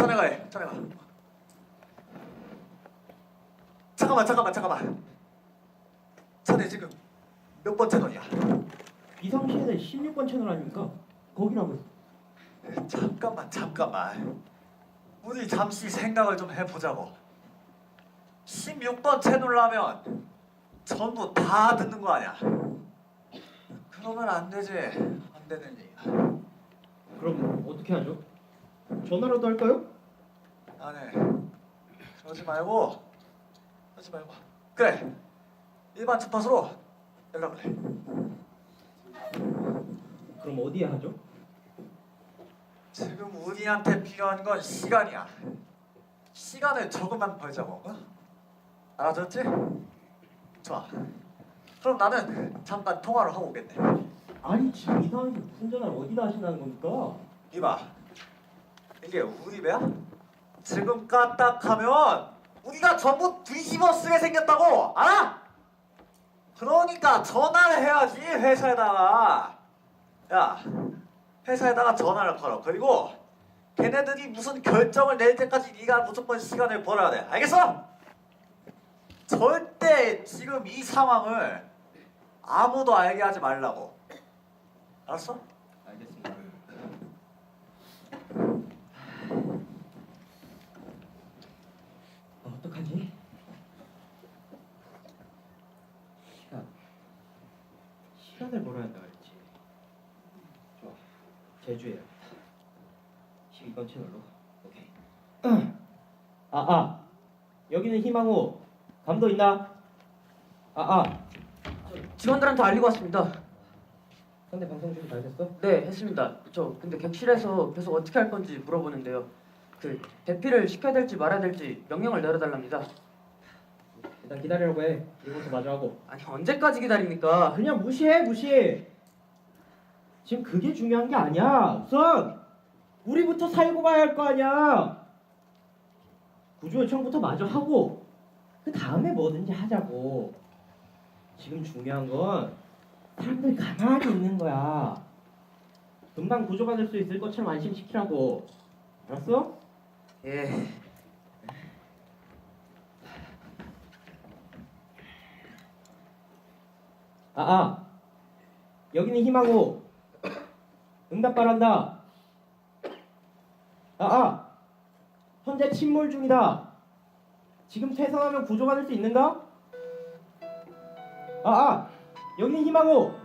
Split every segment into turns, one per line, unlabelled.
자네가 해. 자네가. 잠깐만 잠깐만 잠깐만. 자네 지금 몇 번 채널이야?
이상시에는 16번 채널 아닙니까? 거기라고요.
잠깐만 잠깐만. 우리 잠시 생각을 좀 해보자고. 16번 채널라면 전부 다 듣는 거 아니야? 그러면 안 되지. 안 되는 얘기야.
그럼 어떻게 하죠? 전화라도 할까요?
아 네. 그러지 말고. 그러지 말고. 그래. 일반 주파수로 연락을 해.
그럼 어디에 하죠?
지금 우리한테 필요한 건 시간이야. 시간을 조금만 벌자고. 어? 알아듣지? 좋아. 그럼 나는 잠깐 통화를 하고 오겠네.
아니 지금 이 상황에서 무슨 전화를 어디다 하신다는 겁니까?
이봐. 이게 우리 배야? 지금 까딱하면 우리가 전부 뒤집어 쓰게 생겼다고. 알아? 그러니까 전화를 해야지 회사에다가. 야, 회사에다가 전화를 걸어. 그리고 걔네들이 무슨 결정을 낼 때까지 네가 무조건 시간을 벌어야 돼. 알겠어? 절대 지금 이 상황을 아무도 알게 하지 말라고. 알았어?
알겠습니다. 아, 어떡하지? 시간. 시간을 벌어야 한다 그랬지. 좋아. 제주에 해야겠다. 12번 채널로. 오케이. 아, 아. 여기는 희망호. 감도 있나? 아, 아.
직원들한테 알리고 왔습니다.
상대 방송 준비 다 됐어?
네, 했습니다. 저 근데 객실에서 계속 어떻게 할 건지 물어보는데요. 그 대피를 시켜야 될지 말아야 될지 명령을 내려달랍니다.
일단 기다리라고 해. 이것도 마저 하고.
아니 언제까지 기다립니까?
그냥 무시해 무시. 지금 그게 중요한 게 아니야. 우선 우리부터 살고 봐야 할 거 아니야. 구조 요청부터 마저 하고 그 다음에 뭐든지 하자고. 지금 중요한 건 사람들 가만히 있는 거야. 금방 구조받을 수 있을 것처럼 안심시키라고. 알았어?
예.
아, 아. 여기는 희망호. 응답 바란다. 아, 아. 현재 침몰 중이다. 지금 퇴선하면 구조받을 수 있는가? 아, 아. 여기는 희망호.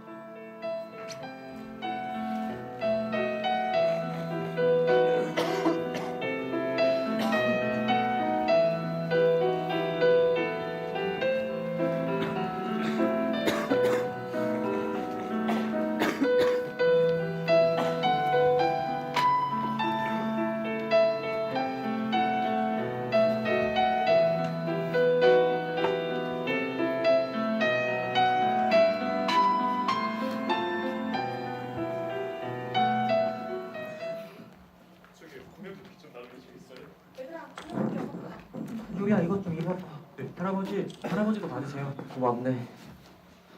유리야 이것 좀 입어봐. 네. 할아버지, 할아버지도 받으세요. 고맙네.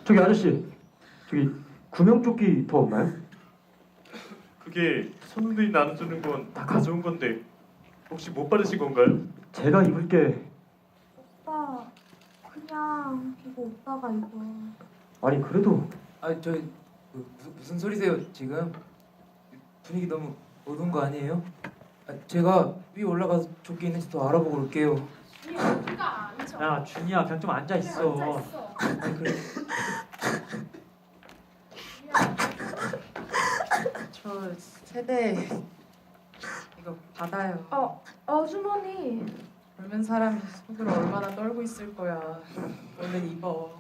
저기 아저씨, 저기 구명조끼 더 없나요?
그게 손님들이 나눠주는 건 다 가져온 건데 혹시 못 받으신 건가요?
제가 입을 게.
오빠 그냥 이거 오빠가 입어
아니 그래도
아, 저 그, 무슨, 무슨 소리세요 지금? 분위기 너무 어두운 거 아니에요? 아, 제가 위에 올라가서 조끼 있는지 더 알아보고 올게요.
야 준이야 그냥 좀 앉아 있어.
아, 그래.
저 세대 이거 받아요.
어 아주머니
울면 사람이 속으로 얼마나 떨고 있을 거야. 얼른 입어.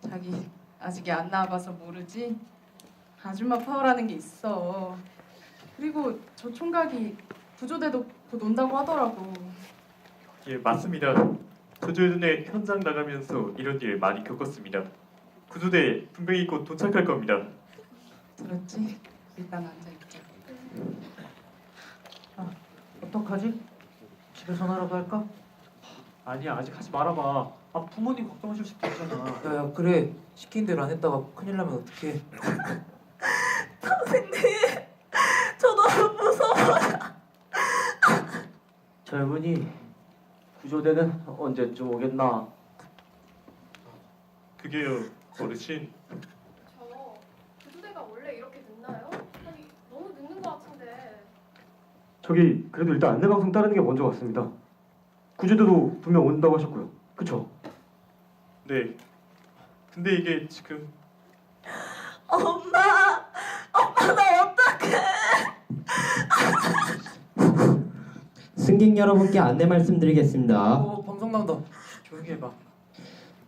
자기 아직 안 나와봐서 모르지. 아줌마 파워라는 게 있어. 그리고 저 총각이 구조대도 곧 온다고 하더라고.
예 맞습니다. 저도 예전에 현장 나가면서 이런 일 많이 겪었습니다. 구조대 분명히 곧 도착할 겁니다.
들었지? 일단 앉아 있자.
어떡하지? 집에 전화라도 할까? 아니야 아직 하지 말아봐. 아 부모님 걱정하실 수도 있잖아.
야, 야, 그래. 시킨 대로 안 했다가 큰일 나면 어떡해.
선생님 저 너무 무서워요
젊은이 구조대는 언제쯤 오겠나?
그게요 어르신
저 구조대가 원래 이렇게 늦나요? 아니 너무 늦는 것 같은데
저기 그래도 일단 안내 방송 따르는 게 먼저 같습니다. 구조대도 분명 온다고 하셨고요. 그쵸?
네 근데 이게 지금
엄마, 엄마 나 어떡해?
승객 여러분께 안내 말씀드리겠습니다.
어 방송 나온다. 조용히 해봐.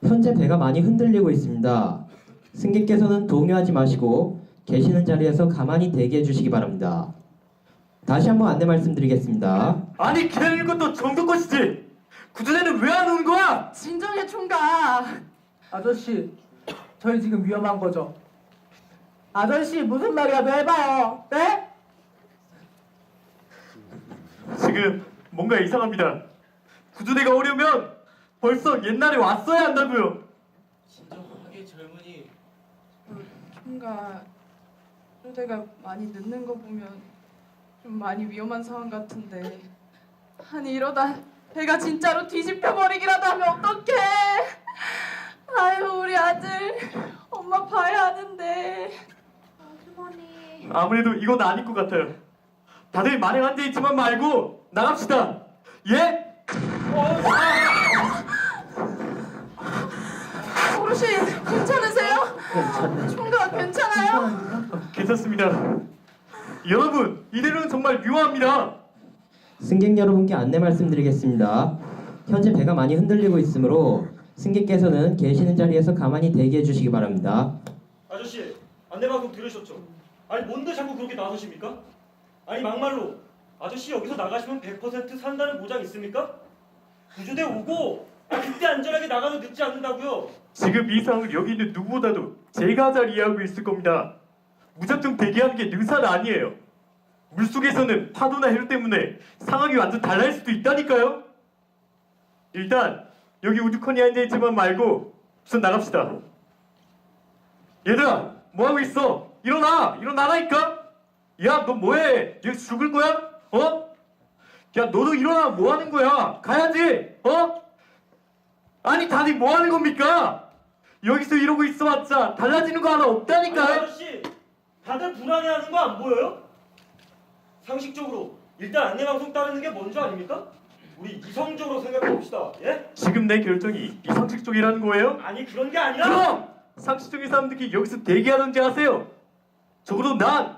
현재 배가 많이 흔들리고 있습니다. 승객께서는 동요하지 마시고 계시는 자리에서 가만히 대기해 주시기 바랍니다. 다시 한번 안내 말씀드리겠습니다.
아니 기다리는 것도 정도껏이지 구조대는 왜 안 오는 거야?
진정해 총각.
아저씨, 저희 지금 위험한 거죠? 아저씨 무슨 말이라도 해봐요. 네?
지금 뭔가 이상합니다. 구조대가 오려면 벌써 옛날에 왔어야 한다고요.
진정하게 젊은이.
총각 구조대가 많이 늦는 거 보면 좀 많이 위험한 상황 같은데. 아니 이러다 배가 진짜로 뒤집혀 버리기라도 하면 어떡해. 아유 우리 아들 엄마 봐야 하는데.
아주머니,
아무래도 이건 아닐 것 같아요. 다들 마냥 앉아 있지만 말고 나갑시다 예?
어르신 괜찮으세요?
괜찮네.
총각 괜찮아요?
괜찮습니다 여러분 이대로는 정말 위험합니다
승객 여러분께 안내 말씀드리겠습니다. 현재 배가 많이 흔들리고 있으므로 승객께서는 계시는 자리에서 가만히 대기해 주시기 바랍니다.
아저씨 안내 방송 들으셨죠? 아니 뭔데 자꾸 그렇게 나서십니까? 아니 막말로 아저씨 여기서 나가시면 100% 산다는 보장 있습니까? 구조대 오고 아, 그때 안전하게 나가도 늦지 않는다고요.
지금 이 상황을 여기 있는 누구보다도 제가 잘 이해하고 있을 겁니다. 무작정 대기하는 게 능사는 아니에요. 물속에서는 파도나 해류 때문에 상황이 완전 달라질 수도 있다니까요. 일단 여기 우두커니 앉아있지만 말고 우선 나갑시다. 얘들아 뭐하고 있어? 일어나! 일어나라니까! 야 너 뭐해? 여기 죽을 거야 어? 야 너도 일어나 뭐 하는 거야 가야지 어? 아니 다들 뭐 하는 겁니까 여기서 이러고 있어봤자 달라지는 거 하나 없다니까요
아저씨 다들 불안해하는 거 안 보여요? 상식적으로 일단 안내 방송 따르는 게 먼저 아닙니까? 우리 이성적으로 생각해 봅시다. 예?
지금 내 결정이 비상식적이라는 거예요?
아니 그런 게 아니라
그럼 상식적인 사람들이 여기서 대기하던지 하세요. 적어도 난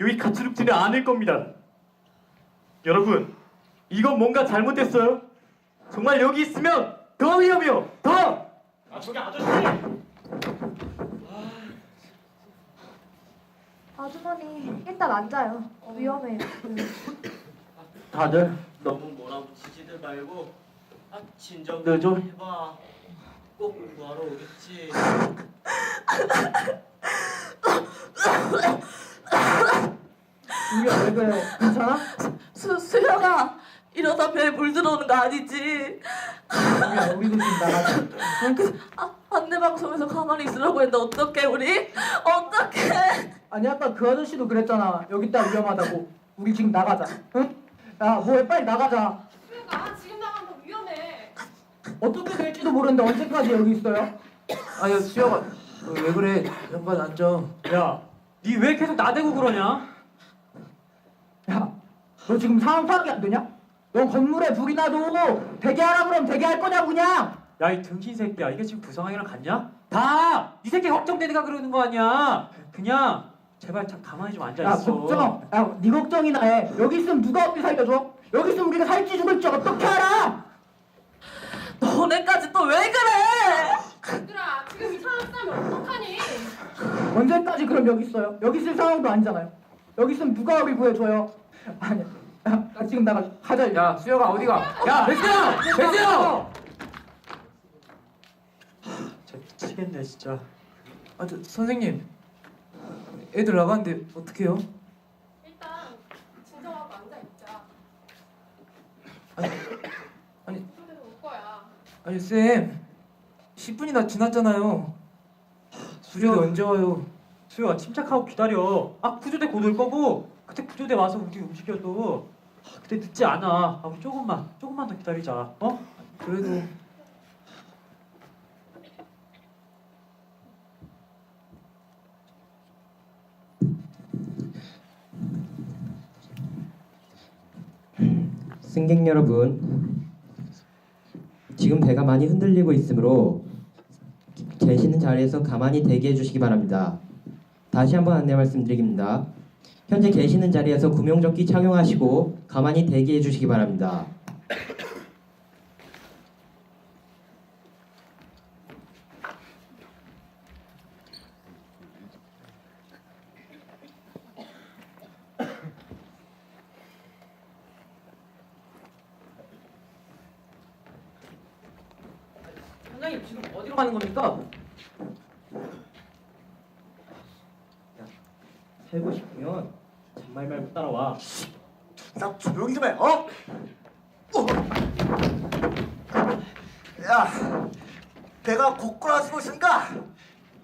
여기 같이 죽지는 않을 겁니다. 여러분, 이건 뭔가 잘못됐어요. 정말 여기 있으면 더 위험해요. 더.
아 저기 아저씨
아주머니 일단 앉아요. 위험해요.
다들 너무 몰아붙이지들 말고 아, 진정들 좀 해봐. 꼭 구하러 오겠지.
우리야 왜 그래? 괜찮아?
수 수영아, 이러다 배에 물 들어오는 거 아니지?
우리야 우리도 지금 나가자.
아, 안내 방송에서 가만히 있으라고 했는데 어떡해 우리? 어떡해?
아니 아까 그 아저씨도 그랬잖아. 여기 있다 위험하다고. 우리 지금 나가자. 응? 야 뭐해 빨리 나가자.
수영아 지금 나가면 더 위험해
어떻게 될지도 모르는데 언제까지 여기 있어요?
아야 수혁아 너왜 그래? 잠깐 앉아.
야, 니 왜 계속 나대고 그러냐?
야, 너 지금 상황 파악이 안 되냐? 너 건물에 불이 나도 대기하라 그러면 대기할 거냐고 그냥.
야, 이 등신 새끼야. 이게 지금 그 상황이랑 같냐? 다! 이 새끼 걱정되니까 그러는 거 아니야. 그냥 제발 참 가만히 좀 앉아
야
있어.
걱정, 야네 걱정이나 해. 여기 있으면 누가 어떻게 살려줘? 여기 있으면 우리가 살지 죽을지 어떻게 알아?
너네까지 또 왜 그래?
얘들아 지금 이 상황 싸면 어떡하니
언제까지 그럼 여기 있어요? 여기 있을 상황도 아니잖아요. 여기 있으면 누가 우리 구해줘요? 아니야. 야, 나 지금 나가. 가자.
야 수혁아 어디가? 야 배세영! 배세영!
저 미치겠네, 진짜.
아 저 선생님 애들 나가는데 어떡해요?
일단 진정하고 앉아 있자
아니 아니
구조대도 올 거야
아니 쌤 10분이나 지났잖아요. 수혁이 언제 와요?
수영아, 침착하고 기다려. 아, 구조 대 곧 올 거고, 그때 구조대 와서 우리 움직여도. 근데 늦지 않아. 아, 우리 조금만, 조금만 더 기다리자. 어?
그래도
승객 여러분, 지금 배가 많이 흔들리고 있으므로 계시는 자리에서 가만히 대기해 주시기 바랍니다. 다시 한번 안내 말씀드립니다. 현재 계시는 자리에서 구명조끼 착용하시고 가만히 대기해 주시기 바랍니다.
지금 어디로 가는 겁니까?
살고 싶으면 잔말 말고 따라와.
나 조용히 좀 해. 어? 어. 야, 내가 고꾸라지고 있으니까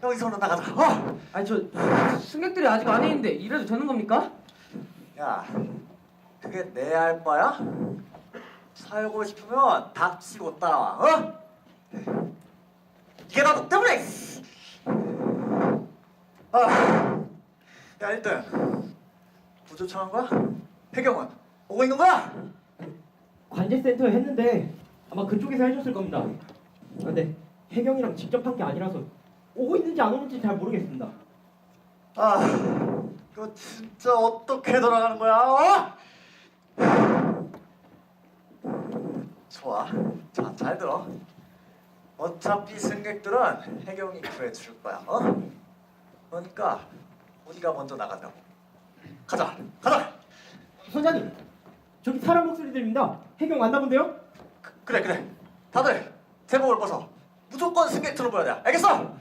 여기서 나가자. 어?
아니 저 승객들이 아직 안에 있는데 이래도 되는 겁니까?
야, 그게 내 알바야? 살고 싶으면 닥치고 따라와. 어? 이게 나너 때문에. 아, 야 일단 구조 청한 거야? 해경은 오고 있는 거야?
관제센터에 했는데 아마 그쪽에서 해줬을 겁니다. 근데 해경이랑 직접 한 게 아니라서 오고 있는지 안 오는지 잘 모르겠습니다.
아, 그거 진짜 어떻게 돌아가는 거야? 어? 좋아, 자, 잘 들어. 어차피 승객들은 해경이 구해줄 거야, 어? 그러니까 우리가 먼저 나가자고. 가자, 가자.
선장님, 저기 사람 목소리 들립니다. 해경 맞나 본데요?
그래, 그래. 다들 제목을 벗어. 무조건 승객 들어보야 돼. 알겠어?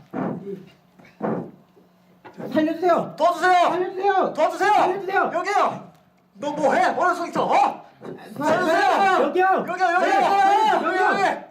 살려주세요.
도와주세요.
살려주세요.
도와주세요.
살려주세요.
여기요. 너 뭐해? 어느 서 있어? 어? 살려주세요.
여기요.
여기요, 여기요.